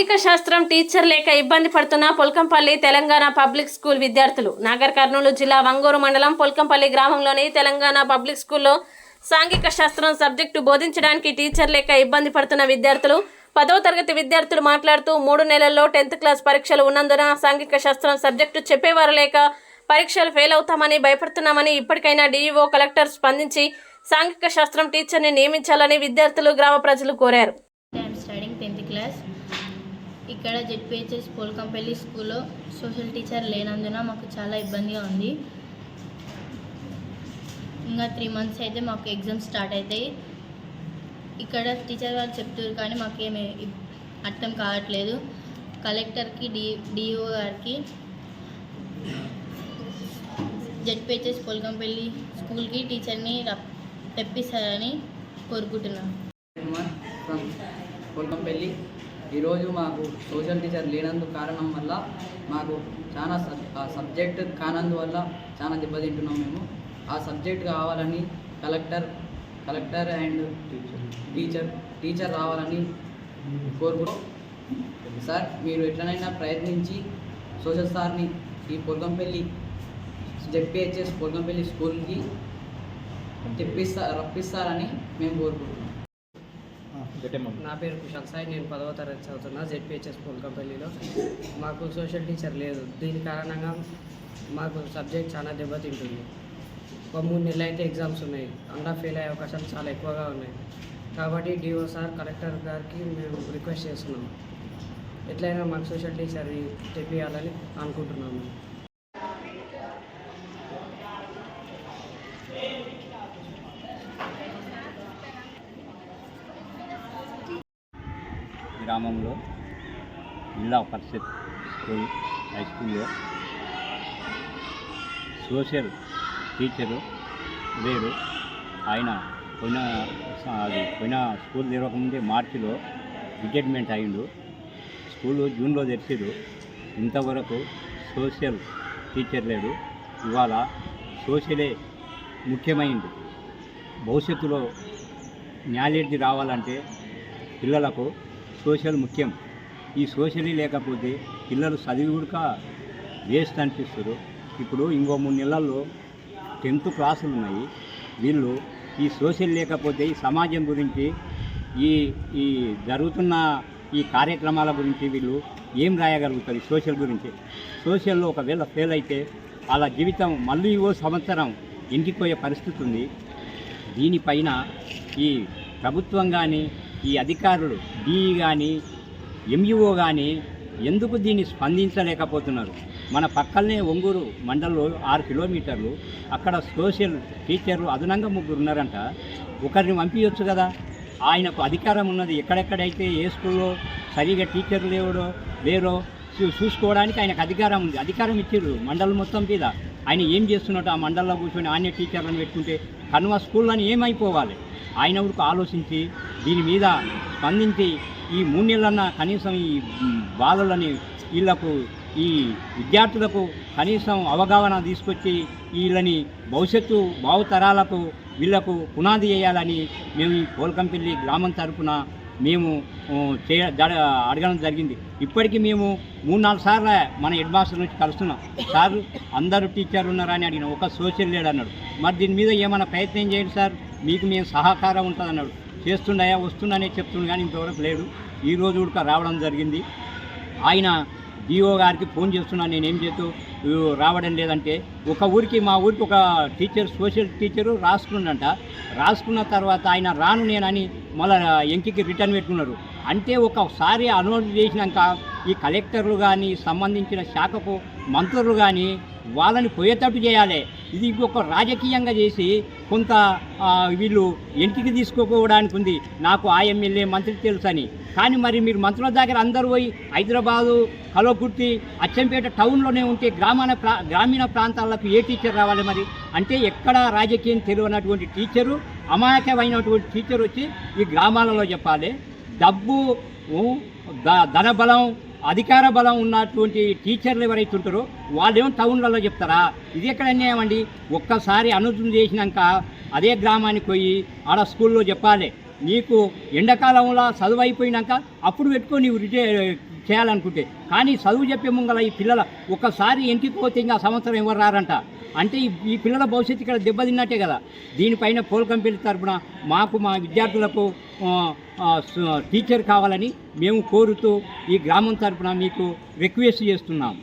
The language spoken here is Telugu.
సాంఘిక శాస్త్రం టీచర్ లేక ఇబ్బంది పడుతున్న పొల్కంపల్లి తెలంగాణ పబ్లిక్ స్కూల్ విద్యార్థులు. నాగర్ కర్నూలు జిల్లా వంగూరు మండలం పొల్కంపల్లి గ్రామంలోని తెలంగాణ పబ్లిక్ స్కూల్లో సాంఘిక శాస్త్రం సబ్జెక్టు బోధించడానికి టీచర్ లేక ఇబ్బంది పడుతున్న విద్యార్థులు పదవ తరగతి విద్యార్థులు మాట్లాడుతూ మూడు నెలల్లో టెన్త్ క్లాస్ పరీక్షలు ఉన్నందున సాంఘిక శాస్త్రం సబ్జెక్టు చెప్పేవారు లేక పరీక్షలు ఫెయిల్ అవుతామని భయపడుతున్నామని ఇప్పటికైనా డీఈఓ కలెక్టర్ స్పందించి సాంఘిక శాస్త్రం టీచర్ని నియమించాలని విద్యార్థులు గ్రామ ప్రజలు కోరారు ఐఎమ్ స్టడింగ్ టెన్త్ క్లాస్ ఇక్కడ జెడ్పిహెచ్ఎస్ పోల్కంపల్లి స్కూల్లో సోషల్ టీచర్ లేనందున మాకు చాలా ఇబ్బందిగా ఉంది. ఇంకా త్రీ మంత్స్ అయితే మాకు ఎగ్జామ్స్ స్టార్ట్ అవుతాయి ఇక్కడ టీచర్ గారు చెప్తారు కానీ మాకేమి అర్థం కావట్లేదు. కలెక్టర్కి డి డిఓ గారికి జెడ్పిహెచ్ఎస్ పోల్కంపల్లి స్కూల్కి టీచర్ని తెప్పిస్తారని కోరుకుంటున్నాను కుమార్ ఈరోజు మాకు సోషల్ టీచర్ లేనందుకు కారణం వల్ల మాకు చాలా సబ్ ఆ సబ్జెక్ట్ కానందువల్ల చాలా దెబ్బతింటున్నాం మేము. ఆ సబ్జెక్ట్ కావాలని collector collector and teacher. Teacher రావాలని కోరుకుంటాం సార్ మీరు ఎట్లనైనా ప్రయత్నించి సోషల్ సార్ని ఈ పొల్కంపల్లి జెడ్పిహెచ్ఎస్ పొల్కంపల్లి స్కూల్కి తెప్పిస్తా రప్పిస్తారని మేము కోరుకుంటున్నాం. నా పేరు కుషాల్ సాయి నేను పదవ తరగతి చదువుతున్నా జెడ్పిహెచ్ఎస్ పోల్కంపల్లిలో. మాకు సోషల్ టీచర్ లేదు. దీని కారణంగా మాకు సబ్జెక్ట్ చాలా దెబ్బతింటుంది. ఒక మూడు నెలలు అయితే ఎగ్జామ్స్ ఉన్నాయి. అండా ఫెయిల్ అయ్యే అవకాశాలు చాలా ఎక్కువగా ఉన్నాయి. కాబట్టి డిఓ సార్ కలెక్టర్ గారికి మేము రిక్వెస్ట్ చేస్తున్నాము ఎట్లయినా మాకు సోషల్ టీచర్ తెప్పియాలని అనుకుంటున్నాము. గ్రామంలో జిల్లా పరిషత్ స్కూల్ హై స్కూల్లో సోషల్ టీచరు లేడు ఆయన పోయిన అది పోయిన స్కూల్ తెరవకముందే మార్చిలో రిటైర్మెంట్ అయిండు స్కూలు జూన్లో తెరిచారు. ఇంతవరకు సోషల్ టీచర్ లేడు. ఇవాళ సోషలే ముఖ్యమైంది. భవిష్యత్తులో నాలెడ్జ్ రావాలంటే పిల్లలకు సోషల్ ముఖ్యం. ఈ సోషల్ లేకపోతే పిల్లలు చదివి కూడా వేస్ట్ అనిపిస్తారు ఇప్పుడు ఇంకో మూడు నెలల్లో టెన్త్ క్లాసులు ఉన్నాయి. వీళ్ళు ఈ సోషల్ లేకపోతే ఈ సమాజం గురించి ఈ ఈ జరుగుతున్న ఈ కార్యక్రమాల గురించి వీళ్ళు ఏం రాయగలుగుతారు సోషల్ గురించి? సోషల్లో ఒకవేళ ఫెయిల్ అయితే వాళ్ళ జీవితం మళ్ళీ ఓ సంవత్సరం ఇంటికి పోయే పరిస్థితి ఉంది. దీనిపైన ఈ ప్రభుత్వం కానీ ఈ అధికారులు డిఈ కానీ ఎంఈఓ కానీ ఎందుకు దీన్ని స్పందించలేకపోతున్నారు? మన పక్కనే ఒంగూరు మండలంలో ఆరు కిలోమీటర్లు అక్కడ సోషల్ టీచర్లు అదనంగా ముగ్గురు ఉన్నారంట. ఒకరిని పంపించవచ్చు కదా? ఆయనకు అధికారం ఉన్నది ఎక్కడెక్కడైతే ఏ స్కూల్లో సరిగా టీచర్లు లేవడో లేరో చూ- చూసుకోవడానికి ఆయనకు అధికారం ఉంది. అధికారం ఇచ్చారు మండలం మొత్తం మీద. ఆయన ఏం చేస్తున్నట్టు ఆ మండలంలో కూర్చొని ఆయన టీచర్లను పెట్టుకుంటే కనుమ స్కూళ్ళని ఏమైపోవాలి? ఆయన ఊరికి ఆలోచించి దీని మీద స్పందించి ఈ మూడు నెలలన్నా కనీసం ఈ బాలలని వీళ్ళకు ఈ విద్యార్థులకు కనీసం అవగాహన తీసుకొచ్చి వీళ్ళని భవిష్యత్తు భావతరాలకు వీళ్ళకు పునాది వేయాలని మేము ఈ కోల్కంపల్లి గ్రామం తరపున మేము ఆ, చే అడగడం జరిగింది. ఇప్పటికీ మేము మూడు నాలుగు సార్లు మన హెడ్ మాస్టర్ నుంచి కలుస్తున్నాం. సార్ అందరూ టీచర్లు ఉన్నారని అడిగిన. ఒక సోషల్ లీడర్ అన్నాడు. మరి దీని మీద ఏమైనా ప్రయత్నం చేయండి సార్. మీకు మేము సహకారం ఉంటుంది అన్నాడు. చేస్తుండయా వస్తుండనే చెప్తుండే కానీ ఇంతవరకు లేడు ఈ రోజు కూడా రావడం జరిగింది. ఆయన ఈఓ గారికి ఫోన్ చేస్తున్నాను నేనేం చేస్తూ రావడం లేదంటే ఒక ఊరికి మా ఊరికి ఒక టీచర్ సోషల్ టీచరు రాసుకున్నంట. రాసుకున్న తర్వాత ఆయన రాను నేనని మళ్ళీ ఎంకికి రిటర్న్ పెట్టుకున్నారు. అంటే ఒకసారి అనుమతి చేసినాక ఈ కలెక్టర్లు కానీ సంబంధించిన శాఖకు మంత్రులు కానీ వాళ్ళని పోయేటట్టు చేయాలి. ఇది ఇంకొక రాజకీయంగా చేసి కొంత వీళ్ళు ఇంటికి తీసుకోపోవడానికి ఉంది. నాకు ఆ ఎమ్మెల్యే మంత్రి తెలుసని. కానీ మరి మీరు మంత్రుల దగ్గర అందరూ పోయి హైదరాబాదు కలోకుర్తి అచ్చంపేట టౌన్లోనే ఉంటే గ్రామాల ప్రా గ్రామీణ ప్రాంతాలకు ఏ టీచర్ రావాలి మరి? అంటే ఎక్కడ రాజకీయం తెలియనటువంటి టీచరు అమాయకమైనటువంటి టీచర్ వచ్చి ఈ గ్రామాలలో చెప్పాలి. డబ్బు ధనబలం అధికార బలం ఉన్నటువంటి టీచర్లు ఎవరైతే ఉంటారో వాళ్ళేమో టౌన్లలో చెప్తారా? ఇది ఎక్కడ అన్యాయం అండి? ఒక్కసారి అనుమతి చేసినాక అదే గ్రామానికి పోయి ఆడ స్కూల్లో చెప్పాలి. నీకు ఎండాకాలంలో చదువు అయిపోయినాక అప్పుడు పెట్టుకో నీవు రిటై చేయాలనుకుంటే. కానీ చదువు చెప్పే ముంగల ఈ పిల్లల ఒక్కసారి ఇంటికి పోతే ఇంకా సంవత్సరం ఎవరు రారంట? అంటే ఈ పిల్లల భవిష్యత్తు ఇక్కడ దెబ్బతిన్నట్టే కదా. దీనిపైన పోల్ కంపెనీ తరపున మాకు మా విద్యార్థులకు టీచర్ కావాలని మేము కోరుతూ ఈ గ్రామం తరపున మీకు రిక్వెస్ట్ చేస్తున్నాం.